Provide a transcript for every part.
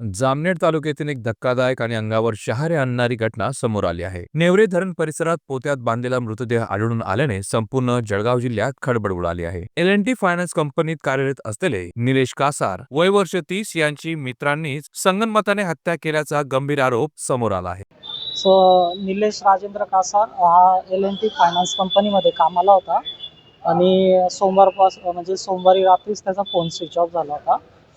जामनेर तालुक्यातील एक धक्कादायक आणि अंगावर शहारे आणणारी घटना समोर आली आहे. नेवरे धरण परिसरात पोत्यात बांधलेला मृतदेह आढळून आल्याने संपूर्ण जळगाव जिल्ह्यात खडबड उडाली आहे. एल एन टी फायनान्स कंपनीत कार्यरत असलेले निलेश कासार वय वर्ष तीस यांची मित्रांनीच संगनमताने हत्या केल्याचा गंभीर आरोप समोर आला आहे. सो निलेश राजेंद्र कासार हा एल एन टी फायनान्स कंपनीमध्ये कामाला होता आणि सोमवारपास म्हणजे सोमवारी रात्रीच त्याचा फोन स्विच ऑफ झाला होता.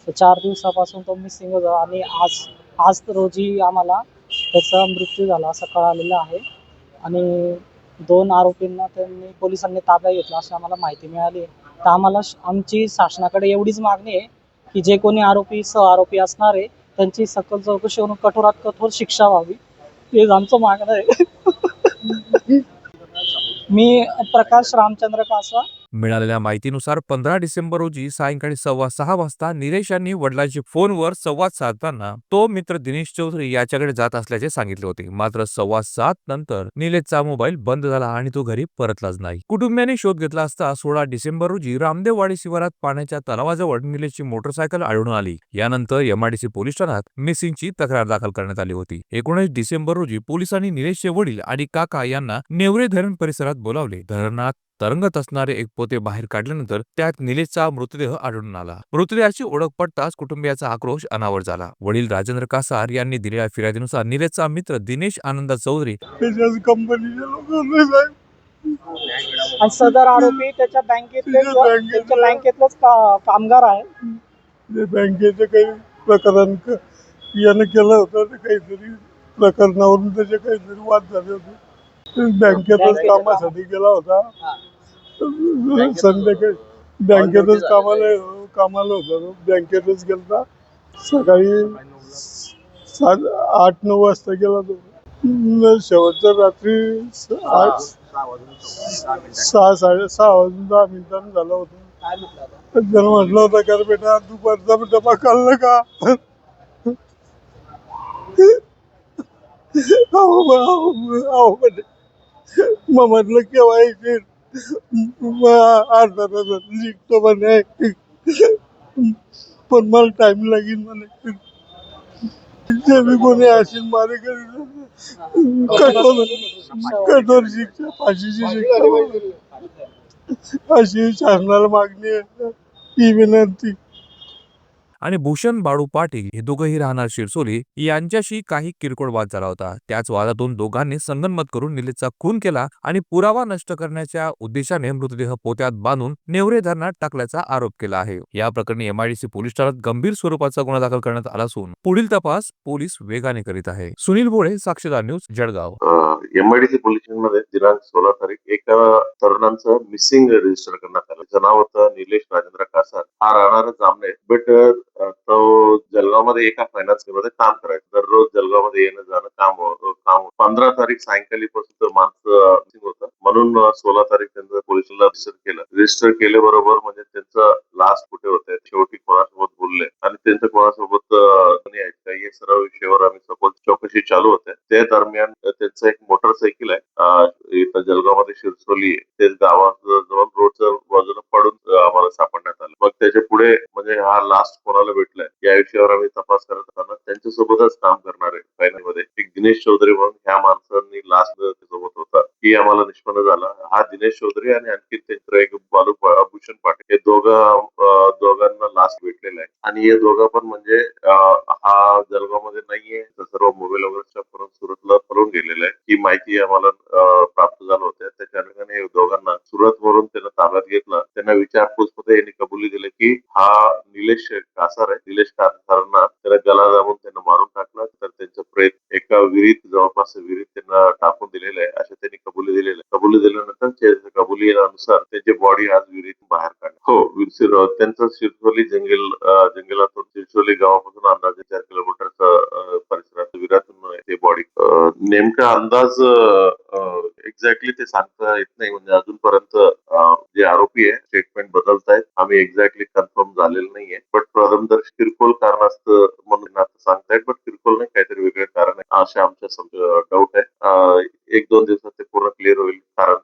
तर चार दिवसापासून तो मिसिंग होता आणि आज आज रोजी आम्हाला त्याचा मृत्यू झाला असं कळालेलं आहे. आणि दोन आरोपींना त्यांनी पोलिसांनी ताब्यात घेतला अशी आम्हाला माहिती मिळाली. आहे तर आम्हाला श- आमची शासनाकडे एवढीच मागणी आहे की जे कोणी आरोपी सह आरोपी असणार आहे त्यांची सकल चौकशी होऊन कठोरात कठोर शिक्षा व्हावी. हेच आमचं मागणं आहे. मी प्रकाश रामचंद्र कासा मिळालेल्या माहितीनुसार पंधरा डिसेंबर रोजी सायंकाळी सव्वा सहा वाजता निलेश यांनी वडिलांशी फोनवर संवाद साधताना तो मित्र दिनेश चौधरी याच्याकडे जात असल्याचे सांगितले होते. मात्र सव्वा सात नंतर निलेशचा मोबाईल बंद झाला आणि तो घरी परतलाच नाही. कुटुंबियांनी शोध घेतला असता सोळा डिसेंबर रोजी रामदेववाडी शिवारात पाण्याच्या तलावाजवळ निलेशची मोटरसायकल आढळून आली. यानंतर एमआयडीसी पोलीस ठाण्यात मिसिंगची तक्रार दाखल करण्यात आली होती. एकोणीस डिसेंबर रोजी पोलिसांनी निलेशचे वडील आणि काका यांना नेवरे धरण परिसरात बोलावले. धरणात तरंगत असणारे एक पोते बाहेर काढल्यानंतर त्यात निलेशचा मृतदेह आढळून आला. मृतदेहाची ओळख पडताच कुटुंबियाचा आक्रोश अनावर झाला. वडील राजेंद्र कासार यांनी दिलेल्या फिर्यादीनुसार निलेशचा मित्र दिनेश आनंद चौधरी आणि सदर आरोपी त्याच्या बँकेतले त्याच्या बँकेतले- त्याच्या बँकेतलेच कामगार आहे. बँकेचं काही प्रकरण यानं केलं होतं ते काहीतरी प्रकरणावरून त्याचे काहीतरी वाद झाले होते. ते बँकेतच कामासाठी गेला होता. संध्याकाळी बँकेतच कामाला कामाला होता. बँकेतच गेलता. सकाळी सात आठ नऊ वाजता गेला तो. शेवटच्या रात्री स- आठ सहा साडे सहा वाजून दहा मिनिटांनी झालं होतं. म्हटलं त्यानं म्हटलं होतं का बेटा दुपारचा डबा खाल्ला का? मग म्हटलं केव्हा येशील अर्धा तासात निघतो म्हणे. पण मला टाइम लागेल म्हणे. बी कोणी असेल मारे कठोर कठोर शिक्षा फाशीची शिक्षा. अशी शासनाला मागणी आहे. ही विनंती. आणि भूषण बाळू पाटील हे दोघंही राहणार शिरसोली. यांच्याशी काही किरकोळ वाद झाला होता. त्याच वादातून दोघांनी संगनमत करून निलेशचा खून केला आणि पुरावा नष्ट करण्याच्या उद्देशाने मृतदेह पोत्यात बांधून नेवरे धरणात टाकल्याचा आरोप केला आहे. या प्रकरणी एमआयडीसी पोलीस ठाण्यात गंभीर स्वरूपाचा गुन्हा दाखल करण्यात आला असून पुढील तपास पोलीस वेगाने करीत आहे. सुनील भोळे साक्षीदार न्यूज जळगाव. एमआयडीसी पोलीसमध्ये दिनांक सोळा तारीख एका तरुणांचं मिसिंग रजिस्टर करण्यात आलं. नाव होतं निलेश राजेंद्र कासार. हा राहणार जामने बट तो मध्ये एका फायनान्समध्ये काम करायचं. दररोज जळगावमध्ये येणं जाणं काम काम. होतं. पंधरा तारीख सायंकाळी पासून तर माणसं होतं. म्हणून सोळा तारीख त्यांचं पोलिसांना रजिस्टर केलं. रजिस्टर केल्याबरोबर म्हणजे त्यांचं लास्ट कुठे होते शेवटी कोणासोबत बोलले. आणि त्यांचं कोणासोबत अं, या सर्व विषयावर आम्ही सपोज चौकशी चालू होते. त्या दरम्यान त्यांचं एक मोटरसायकल आहे. इथं जळगावमध्ये शिरसोली आहे. ते गावाजवळ रोडच्या बाजूला पडून आम्हाला सापडण्यात आलं. मग त्याच्या पुढे म्हणजे हा लास्ट कोणाला भेटलाय? या विषयावर आम्ही तपास करत असताना त्यांच्यासोबतच काम करणार आहे फायनलमध्ये एक दिनेश चौधरी म्हणून ह्या माणसांनी लास्ट सोबत होता. ही आम्हाला निष्पन्न झाला. हा दिनेश चौधरी आणि आणखी त्यांचं एक बालू भूषण पाटील. हे दोघं दोघांना लास्ट भेटलेला आहे. आणि हे दोघं पण म्हणजे हा हा जळगावमध्ये नाहीये. तर सर्व मोबाईल वगैरे करून सुरतला पळून गेलेला आहे. ही माहिती आम्हाला प्राप्त झालं होत्या त्याच्या अनुषंगाने दोघांना सुरत वरून त्यांना ताब्यात घेतलं. त्यांना विचारपूसमध्ये यांनी कबुली दिली की हा निलेश कासार आहे निलेश कासारांना त्याला गला जाऊन त्यांना मारून टाकलं. तर त्यांचं प्रेत एका विहिरीत जवळपास विहिरीत त्यांना टाकून दिलेलं आहे. अशा त्यांनी कबुली दिलेलं आहे. कबुली दिल्यानंतर त्या कबुलीनुसार त्यांची बॉडी आज विहिरीत बाहेर काढली. हो विरसिर त्यांचं शिरसोली जंगल जंगलातून शिरसोली गावापासून अंदाजे चार किलोमीटरचा परिसरात विरातून ते बॉडी नेमका अंदाज एक्झॅक्टली ते सांगता येत नाही. म्हणजे अजूनपर्यंत जे आरोपी आहे स्टेटमेंट बदलत आहेत आम्ही एक्झॅक्टली कन्फर्म झालेलं नाहीये. बट प्रथमदर्श किरकोळ कारणास्तव म्हणून आता सांगतायत. बट किरकोळ नाही काहीतरी वेगळे कारण आहे. असे आमच्या डाऊट आहे. एक दोन दिवसात ते पूर्ण क्लिअर होईल. कारण